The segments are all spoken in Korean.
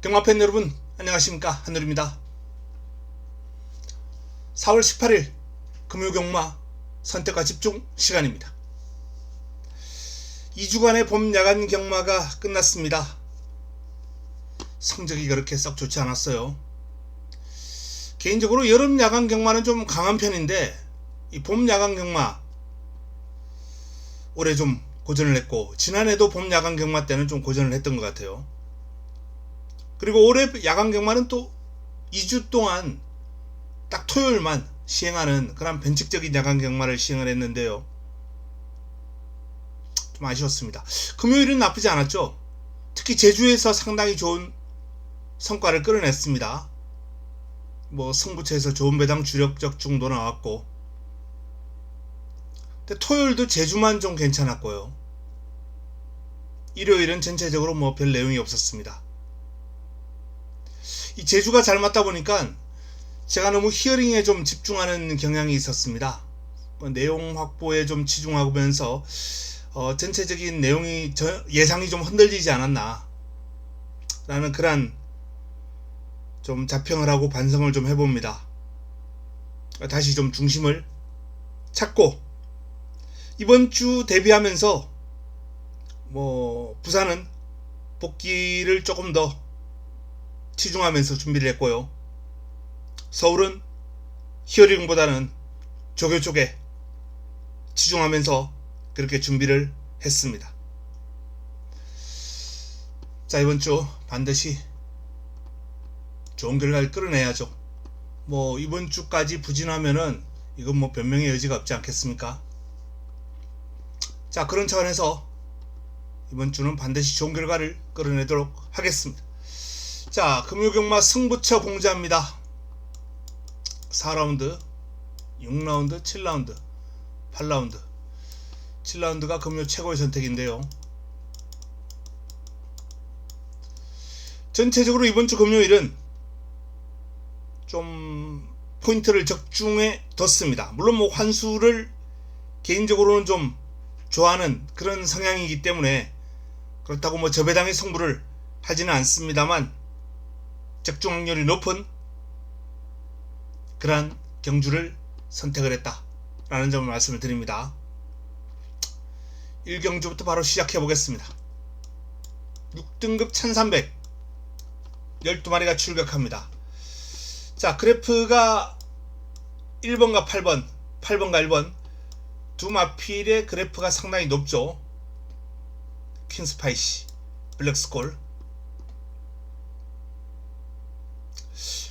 경마 팬 여러분 안녕하십니까 한누리입니다. 4월 18일 금요 경마 선택과 집중 시간입니다. 2주간의 봄 야간 경마가 끝났습니다. 성적이 그렇게 썩 좋지 않았어요. 개인적으로 여름 야간 경마는 좀 강한 편인데 이 봄 야간 경마 올해 좀 고전을 했고 지난해도 봄 야간 경마 때는 좀 고전을 했던 것 같아요. 그리고 올해 야간 경마는 또 2주 동안 딱 토요일만 시행하는 그런 변칙적인 야간 경마를 시행을 했는데요. 좀 아쉬웠습니다. 금요일은 나쁘지 않았죠. 특히 제주에서 상당히 좋은 성과를 끌어냈습니다. 뭐 승부처에서 좋은 배당 주력적 중도 나왔고 근데 토요일도 제주만 좀 괜찮았고요. 일요일은 전체적으로 뭐 별 내용이 없었습니다. 이 제주가 잘 맞다 보니까 제가 너무 히어링에 좀 집중하는 경향이 있었습니다. 뭐 내용 확보에 좀 치중하면서 어, 전체적인 내용이 저, 예상이 좀 흔들리지 않았나 라는 그런 좀 자평을 하고 반성을 좀 해봅니다. 다시 좀 중심을 찾고 이번 주 데뷔하면서 뭐 부산은 복귀를 조금 더 치중하면서 준비를 했고요. 서울은 히어링보다는 조교 쪽에 치중하면서 그렇게 준비를 했습니다. 자, 이번 주 반드시 좋은 결과를 끌어내야죠. 뭐, 이번 주까지 부진하면은 이건 뭐 변명의 여지가 없지 않겠습니까? 자, 그런 차원에서 이번 주는 반드시 좋은 결과를 끌어내도록 하겠습니다. 자, 금요경마 승부처 공지합니다. 4라운드, 6라운드, 7라운드, 8라운드. 7라운드가 금요 최고의 선택인데요. 전체적으로 이번 주 금요일은 좀 포인트를 적중해 뒀습니다. 물론 뭐 환수를 개인적으로는 좀 좋아하는 그런 성향이기 때문에 그렇다고 뭐 저배당의 승부를 하지는 않습니다만 적중 확률이 높은 그러한 경주를 선택을 했다라는 점을 말씀을 드립니다. 1경주부터 바로 시작해 보겠습니다. 6등급 1300 12마리가 출격합니다. 자 그래프가 1번과 8번 8번과 1번 두 마필의 그래프가 상당히 높죠. 퀸스파이시 블랙스콜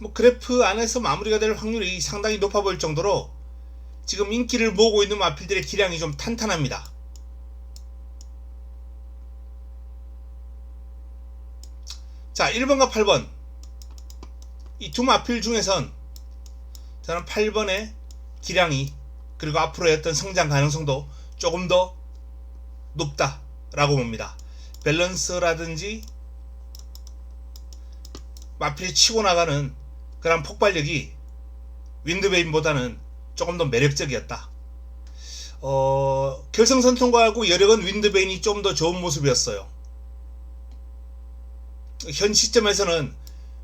뭐 그래프 안에서 마무리가 될 확률이 상당히 높아 보일 정도로 지금 인기를 모으고 있는 마필들의 기량이 좀 탄탄합니다. 자, 1번과 8번. 이 두 마필 중에선 저는 8번의 기량이 그리고 앞으로의 어떤 성장 가능성도 조금 더 높다라고 봅니다. 밸런스라든지 마필이 치고 나가는 그런 폭발력이 윈드베인보다는 조금 더 매력적이었다. 어, 결승선 통과하고 여력은 윈드베인이 좀 더 좋은 모습이었어요. 현 시점에서는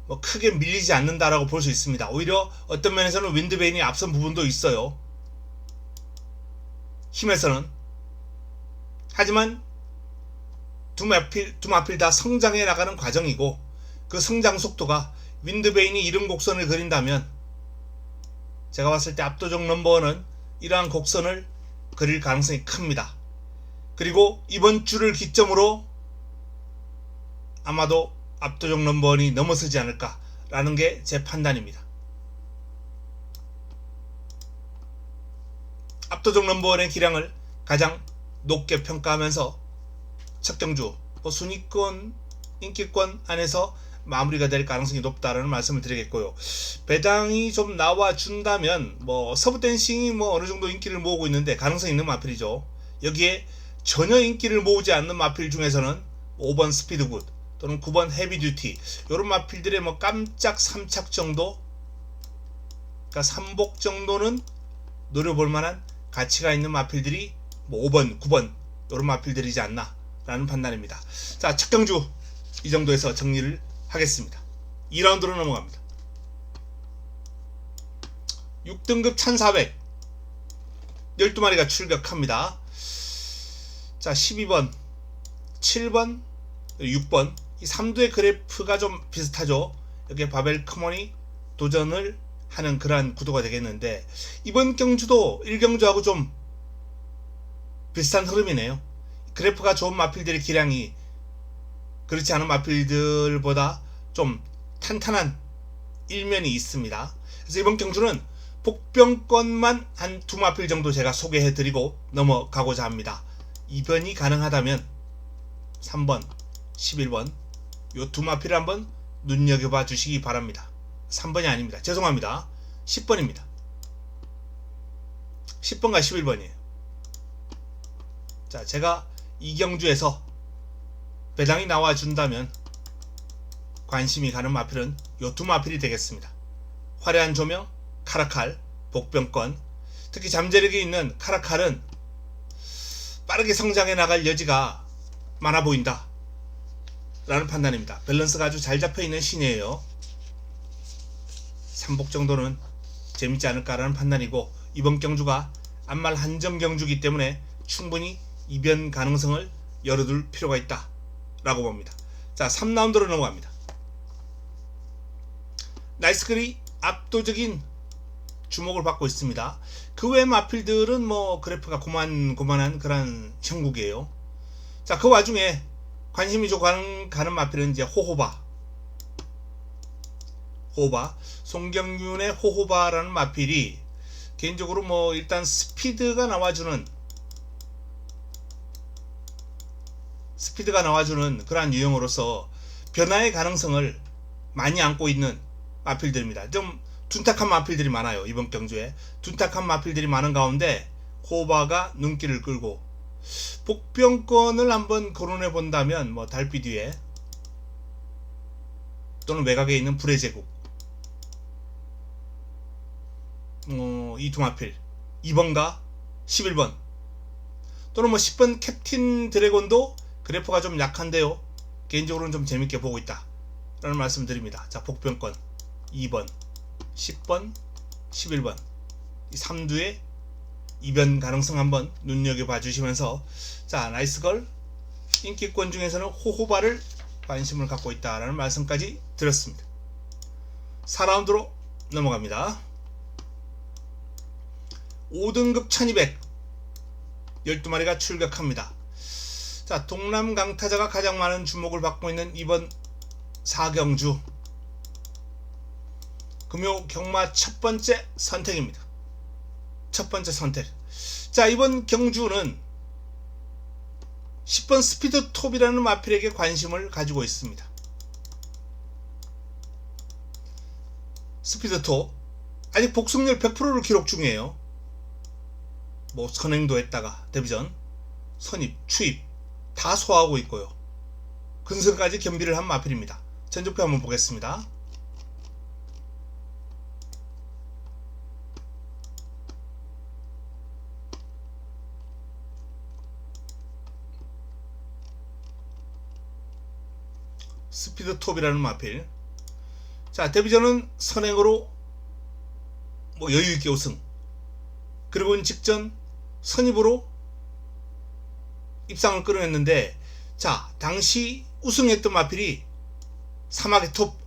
뭐 크게 밀리지 않는다라고 볼 수 있습니다. 오히려 어떤 면에서는 윈드베인이 앞선 부분도 있어요. 힘에서는. 하지만 두 마필, 두 마필 다 성장해 나가는 과정이고 그 성장 속도가 윈드베인이 이런 곡선을 그린다면 제가 봤을 때 압도적 넘버원은 이러한 곡선을 그릴 가능성이 큽니다. 그리고 이번 주를 기점으로 아마도 압도적 넘버원이 넘어서지 않을까라는 게 제 판단입니다. 압도적 넘버원의 기량을 가장 높게 평가하면서 첫 경주 뭐 순위권 인기권 안에서 마무리가 될 가능성이 높다라는 말씀을 드리겠고요. 배당이 좀 나와 준다면 뭐 서브 댄싱이 뭐 어느 정도 인기를 모으고 있는데 가능성 있는 마필이죠. 여기에 전혀 인기를 모으지 않는 마필 중에서는 5번 스피드굿 또는 9번 헤비듀티 이런 마필들의 뭐 깜짝 3착 정도 그러니까 3복 정도는 노려볼 만한 가치가 있는 마필들이 뭐 5번, 9번 이런 마필들이지 않나 라는 판단입니다. 자, 첫 경주 이 정도에서 정리를 하겠습니다. 2라운드로 넘어갑니다. 6등급 1400 12마리가 출격합니다. 자 12번 7번 6번 이 3두의 그래프가 좀 비슷하죠. 여기에 바벨 커먼이 도전을 하는 그러한 구도가 되겠는데 이번 경주도 1경주하고 좀 비슷한 흐름이네요. 그래프가 좋은 마필들의 기량이 그렇지 않은 마필들보다 좀 탄탄한 일면이 있습니다. 그래서 이번 경주는 복병권만 한 두 마필 정도 제가 소개해드리고 넘어가고자 합니다. 이변이 가능하다면 3번, 11번 요 두 마필을 한번 눈여겨봐 주시기 바랍니다. 3번이 아닙니다. 죄송합니다. 10번입니다. 10번과 11번이에요. 자, 제가 이경주에서 배당이 나와준다면 관심이 가는 마필은 요 두 마필이 되겠습니다. 화려한 조명, 카라칼, 복병권, 특히 잠재력이 있는 카라칼은 빠르게 성장해 나갈 여지가 많아 보인다. 라는 판단입니다. 밸런스가 아주 잘 잡혀 있는 신이에요. 3복 정도는 재밌지 않을까라는 판단이고 이번 경주가 안말 한정 경주기 때문에 충분히 이변 가능성을 열어둘 필요가 있다. 라고 봅니다. 자, 3라운드로 넘어갑니다. 나이스글이 압도적인 주목을 받고 있습니다. 그 외 마필들은 뭐 그래프가 고만 고만한 그런 형국이에요. 자, 그 와중에 관심이 좀 가는, 가는 마필은 이제 호호바. 호호바. 송경윤의 호호바라는 마필이 개인적으로 뭐 일단 스피드가 나와주는 스피드가 나와주는 그러한 유형으로서 변화의 가능성을 많이 안고 있는 마필들입니다. 좀 둔탁한 마필들이 많아요. 이번 경주에. 둔탁한 마필들이 많은 가운데 호바가 눈길을 끌고 복병권을 한번 거론해 본다면 뭐 달빛 위에 또는 외곽에 있는 불의 제국 어, 이두 마필 2번과 11번 또는 뭐 10번 캡틴 드래곤도 그래프가 좀 약한데요. 개인적으로는 좀 재밌게 보고 있다. 라는 말씀 드립니다. 자, 복병권 2번, 10번, 11번 이 3두의 이변 가능성 한번 눈여겨봐 주시면서 자, 나이스걸 인기권 중에서는 호호바를 관심을 갖고 있다라는 말씀까지 드렸습니다. 4라운드로 넘어갑니다. 5등급 1200 12마리가 출격합니다. 자, 동남 강타자가 가장 많은 주목을 받고 있는 이번 사경주 금요 경마 첫 번째 선택입니다. 첫 번째 선택. 자, 이번 경주는 10번 스피드 톱이라는 마필에게 관심을 가지고 있습니다. 스피드 톱. 아직 복승률 100%를 기록 중이에요. 뭐 선행도 했다가 데뷔전, 선입, 추입 다 소화하고 있고요. 근성까지 겸비를 한 마필입니다. 전적표 한번 보겠습니다. 스피드 톱이라는 마필. 자, 데뷔전은 선행으로 뭐 여유있게 우승. 그리고 직전 선입으로 입상을 끌어냈는데, 자, 당시 우승했던 마필이 사막의 톱.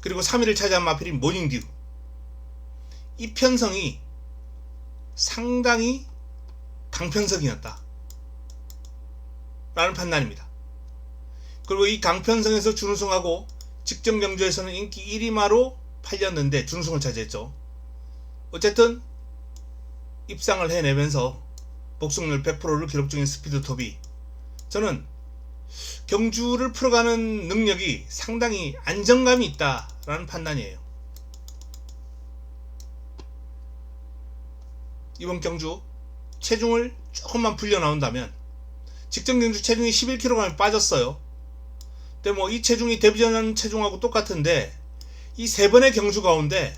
그리고 3위를 차지한 마필이 모닝듀. 이 편성이 상당히 강편성이었다. 라는 판단입니다. 그리고 이 강편성에서 준우승하고 직전 경주에서는 인기 1위마로 팔렸는데 준우승을 차지했죠. 어쨌든 입상을 해내면서 복승률 100%를 기록 중인 스피드톱이 저는 경주를 풀어가는 능력이 상당히 안정감이 있다라는 판단이에요. 이번 경주 체중을 조금만 풀려 나온다면 직전 경주 체중이 11kg이 빠졌어요. 근데 뭐 이 체중이 데뷔전 체중하고 똑같은데 이 세 번의 경주 가운데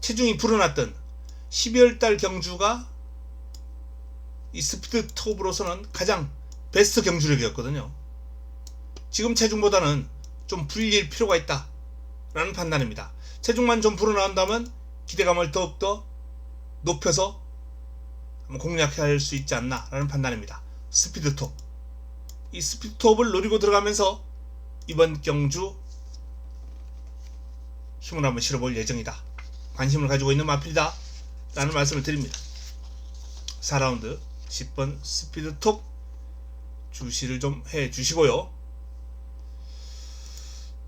체중이 불어났던 12월 달 경주가 이 스피드 톱으로서는 가장 베스트 경주력이었거든요. 지금 체중보다는 좀 불릴 필요가 있다. 라는 판단입니다. 체중만 좀 불어나온다면 기대감을 더욱더 높여서 공략할 수 있지 않나 라는 판단입니다. 스피드톱. 이 스피드톱을 노리고 들어가면서 이번 경주 힘을 한번 실어볼 예정이다. 관심을 가지고 있는 마필이다. 라는 말씀을 드립니다. 4라운드 10번 스피드톱 주시를 좀 해 주시고요.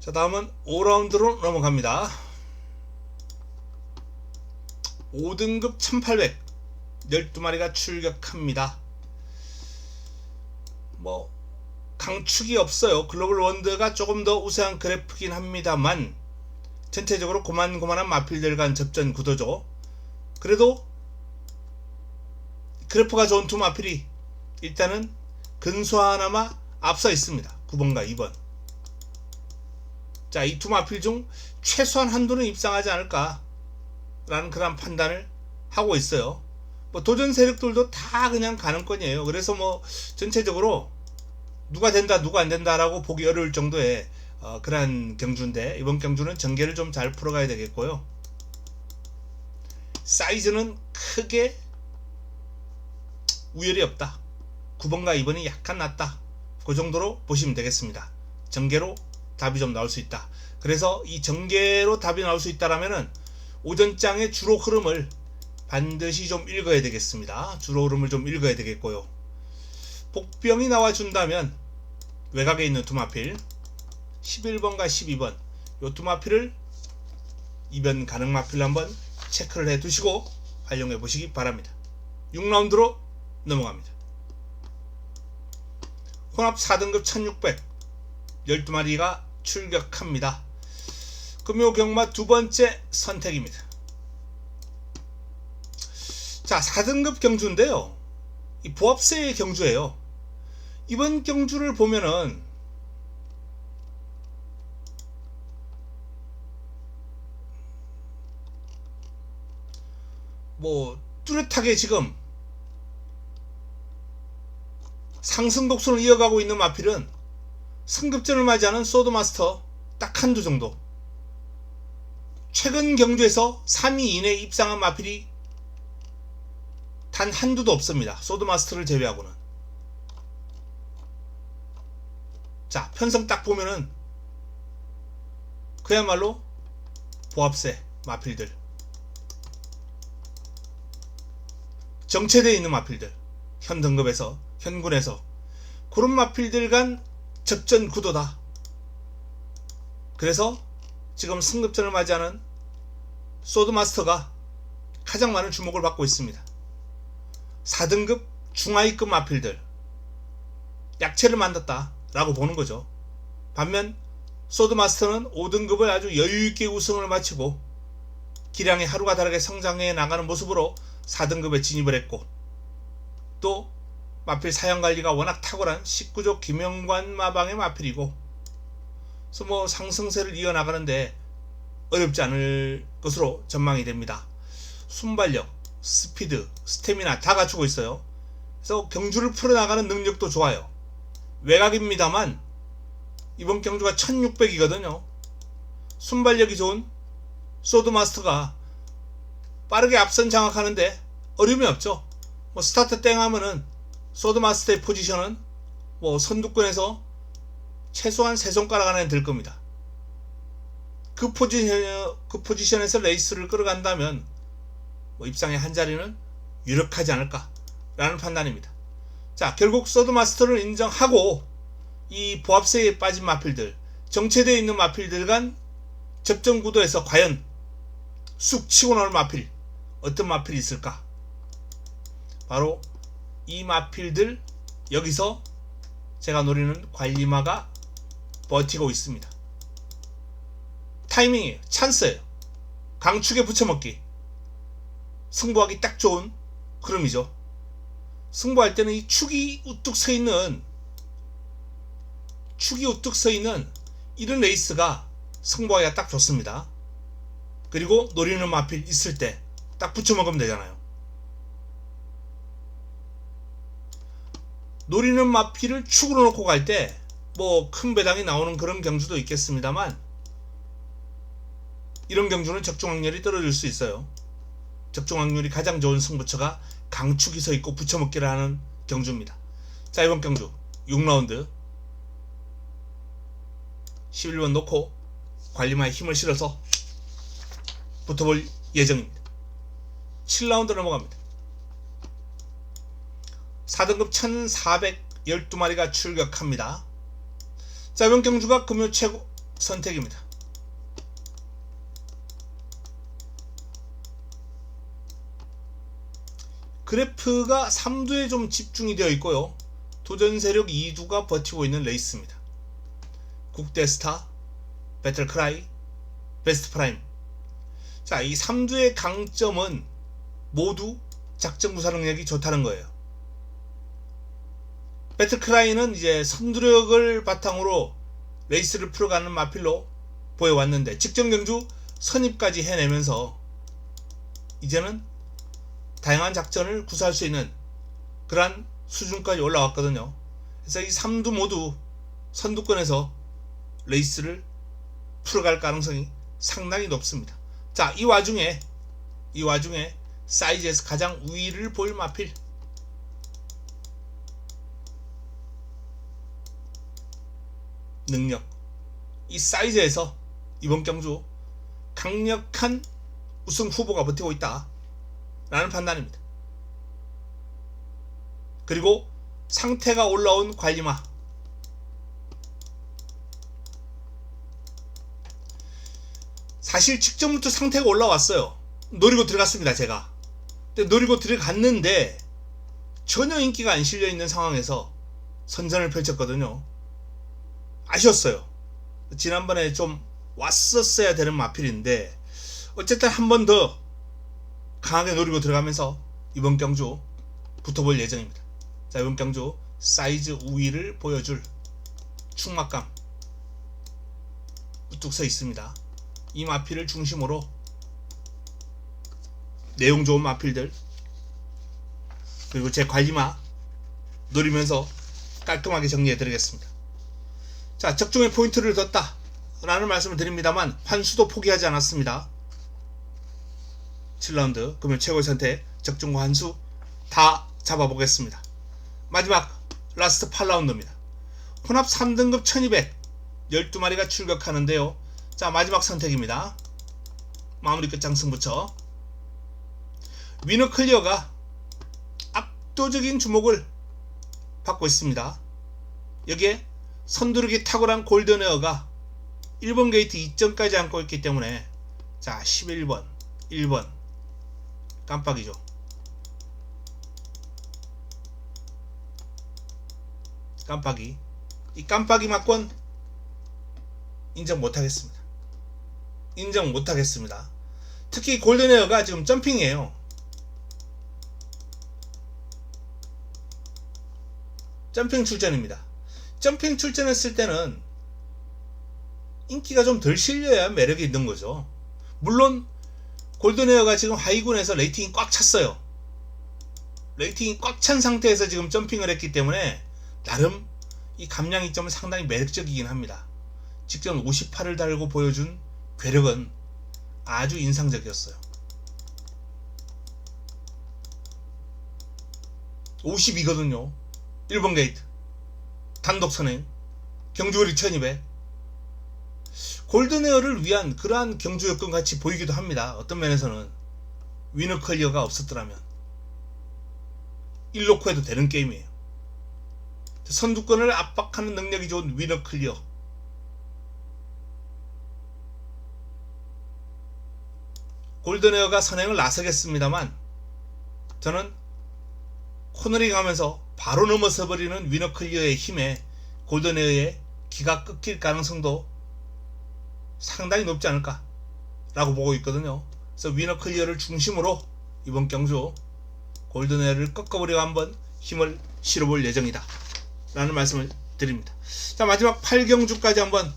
자, 다음은 5라운드로 넘어갑니다. 5등급 1800 12마리가 출격합니다. 뭐 강축이 없어요. 글로벌 원드가 조금 더 우세한 그래프긴 합니다만 전체적으로 고만고만한 마필들 간 접전 구도죠. 그래도 그래프가 좋은 두 마필이 일단은 근소 하나마 앞서 있습니다. 9번과 2번. 자, 이 두 마필 중 최소한 한도는 입상하지 않을까 라는 그런 판단을 하고 있어요. 뭐 도전 세력들도 다 그냥 가는권이에요. 그래서 뭐 전체적으로 누가 된다 누가 안 된다라고 보기 어려울 정도의 어, 그러한 경주인데 이번 경주는 전개를 좀 잘 풀어가야 되겠고요. 사이즈는 크게 우열이 없다. 9번과 2번이 약간 낮다. 그 정도로 보시면 되겠습니다. 전개로 답이 좀 나올 수 있다. 그래서 이 전개로 답이 나올 수 있다라면은 오전장의 주로 흐름을 반드시 좀 읽어야 되겠습니다. 주로 흐름을 좀 읽어야 되겠고요. 복병이 나와준다면 외곽에 있는 두마필 11번과 12번 요 두마필을 이변 가능 마필로 한번 체크를 해 두시고 활용해 보시기 바랍니다. 6라운드로 넘어갑니다. 혼합 4등급 1600 12마리가 출격합니다. 금요 경마 두 번째 선택입니다. 자, 4등급 경주인데요. 이 보합세의 경주예요. 이번 경주를 보면은 뭐 뚜렷하게 지금 상승 곡선을 이어가고 있는 마필은 승급전을 맞이하는 소드마스터 딱 한두 정도. 최근 경주에서 3위 이내에 입상한 마필이 단 한두도 없습니다. 소드마스터를 제외하고는. 자, 편성 딱 보면은 그야말로 보합세 마필들. 정체되어 있는 마필들. 현 등급에서, 현군에서. 그런 마필들 간 접전 구도다. 그래서 지금 승급전을 맞이하는 소드마스터가 가장 많은 주목을 받고 있습니다. 4등급 중하위급 마필들 약체를 만났다 라고 보는 거죠. 반면 소드마스터는 5등급을 아주 여유있게 우승을 마치고 기량이 하루가 다르게 성장해 나가는 모습으로 4등급에 진입을 했고 또 마필 사형 관리가 워낙 탁월한 19조 김영관 마방의 마필이고 그래서 뭐 상승세를 이어나가는데 어렵지 않을 것으로 전망이 됩니다. 순발력, 스피드, 스태미나 다 갖추고 있어요. 그래서 경주를 풀어나가는 능력도 좋아요. 외곽입니다만 이번 경주가 1600이거든요. 순발력이 좋은 소드마스터가 빠르게 앞선 장악하는데 어려움이 없죠. 뭐 스타트 땡 하면은 소드마스터의 포지션은 뭐 선두권에서 최소한 세 손가락 안에 들 겁니다. 그 포지션 그 포지션에서 레이스를 끌어간다면 뭐 입상의 한 자리는 유력하지 않을까라는 판단입니다. 자, 결국 서드마스터를 인정하고 이 보합세에 빠진 마필들, 정체되어 있는 마필들 간 접전 구도에서 과연 쑥 치고 나올 마필, 어떤 마필이 있을까? 바로 이 마필들 여기서 제가 노리는 관리마가 버티고 있습니다. 타이밍이 찬스예요. 강축에 붙여먹기. 승부하기 딱 좋은 흐름이죠. 승부할 때는 이 축이 우뚝 서 있는 축이 우뚝 서 있는 이런 레이스가 승부하기가 딱 좋습니다. 그리고 노리는 마필 있을 때 딱 붙여먹으면 되잖아요. 노리는 마필을 축으로 놓고 갈 때 뭐 큰 배당이 나오는 그런 경주도 있겠습니다만 이런 경주는 적중 확률이 떨어질 수 있어요. 적중 확률이 가장 좋은 승부처가 강축이 서 있고 붙여먹기를 하는 경주입니다. 자 이번 경주 6라운드 11번 놓고 관리마에 힘을 실어서 붙어볼 예정입니다. 7라운드 넘어갑니다. 4등급 1412마리가 출격합니다. 자, 이번 경주가 금요 최고 선택입니다. 그래프가 3두에 좀 집중이 되어 있고요. 도전 세력 2두가 버티고 있는 레이스입니다. 국대스타, 배틀크라이, 베스트 프라임. 자, 이 3두의 강점은 모두 작전 구사 능력이 좋다는 거예요. 배틀크라이는 이제 선두력을 바탕으로 레이스를 풀어가는 마필로 보여왔는데 직전 경주 선입까지 해내면서 이제는 다양한 작전을 구사할 수 있는 그러한 수준까지 올라왔거든요. 그래서 이 3두 모두 선두권에서 레이스를 풀어갈 가능성이 상당히 높습니다. 자, 이 와중에 이 와중에 사이즈에서 가장 우위를 볼 마필 능력 이 사이즈에서 이번 경주 강력한 우승 후보가 버티고 있다 라는 판단입니다. 그리고 상태가 올라온 관리마 사실 직전부터 상태가 올라왔어요. 노리고 들어갔습니다, 제가. 근데 노리고 들어갔는데 전혀 인기가 안 실려 있는 상황에서 선전을 펼쳤거든요. 아쉬웠어요. 지난번에 좀 왔었어야 되는 마필인데 어쨌든 한 번 더 강하게 노리고 들어가면서 이번 경주 붙어볼 예정입니다. 자 이번 경주 사이즈 우위를 보여줄 충막감 우뚝 서 있습니다. 이 마필을 중심으로 내용 좋은 마필들 그리고 제 관리마 노리면서 깔끔하게 정리해 드리겠습니다. 자, 적중의 포인트를 뒀다. 라는 말씀을 드립니다만, 환수도 포기하지 않았습니다. 7라운드, 금요 최고의 선택, 적중과 환수 다 잡아보겠습니다. 마지막, 라스트 8라운드입니다. 혼합 3등급 1200, 12마리가 출격하는데요. 자, 마지막 선택입니다. 마무리 끝장 승부처. 위너 클리어가 압도적인 주목을 받고 있습니다. 여기에 선두르기 탁월한 골든에어가 1번 게이트 2점까지 안고 있기 때문에 자 11번 1번. 깜빡이죠. 깜빡이. 이 깜빡이 막권 인정 못하겠습니다. 인정 못하겠습니다. 특히 골든에어가 지금 점핑이에요. 점핑 출전입니다 점핑 출전했을 때는 인기가 좀 덜 실려야 매력이 있는 거죠. 물론 골든에어가 지금 하이군에서 레이팅이 꽉 찼어요. 레이팅이 꽉 찬 상태에서 지금 점핑을 했기 때문에 나름 이 감량 이점은 상당히 매력적이긴 합니다. 직전 58을 달고 보여준 괴력은 아주 인상적이었어요. 52거든요. 1번 게이트. 단독 선행, 경주거리 1200. 골든에어를 위한 그러한 경주 여건 같이 보이기도 합니다. 어떤 면에서는 위너 클리어가 없었더라면 1놓고 해도 되는 게임이에요. 선두권을 압박하는 능력이 좋은 위너 클리어. 골든에어가 선행을 나서겠습니다만 저는 코너링 하면서 바로 넘어서 버리는 위너 클리어의 힘에 골든에어의 기가 끊길 가능성도 상당히 높지 않을까 라고 보고 있거든요. 그래서 위너 클리어를 중심으로 이번 경주 골든에어를 꺾어버리고 한번 힘을 실어볼 예정이다. 라는 말씀을 드립니다. 자 마지막 8경주까지 한번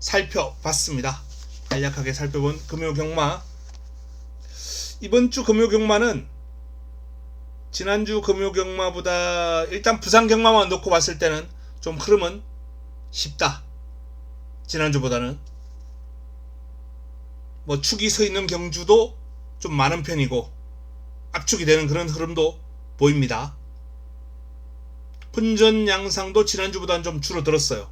살펴봤습니다. 간략하게 살펴본 금요 경마 이번 주 금요 경마는 지난주 금요 경마보다 일단 부산 경마만 놓고 봤을 때는 좀 흐름은 쉽다. 지난주보다는 뭐 축이 서 있는 경주도 좀 많은 편이고 압축이 되는 그런 흐름도 보입니다. 분전 양상도 지난주보다는 좀 줄어들었어요.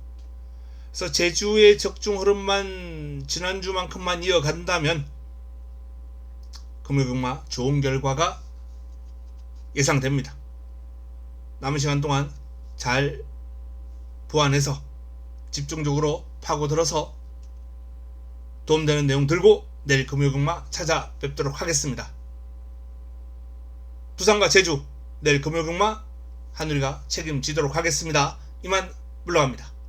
그래서 제주의 적중 흐름만 지난주만큼만 이어간다면 금요일마 좋은 결과가 예상됩니다. 남은 시간 동안 잘 보완해서 집중적으로 파고들어서 도움되는 내용 들고 내일 금요일마 찾아뵙도록 하겠습니다. 부산과 제주 내일 금요일마 하늘이가 책임지도록 하겠습니다. 이만 물러갑니다.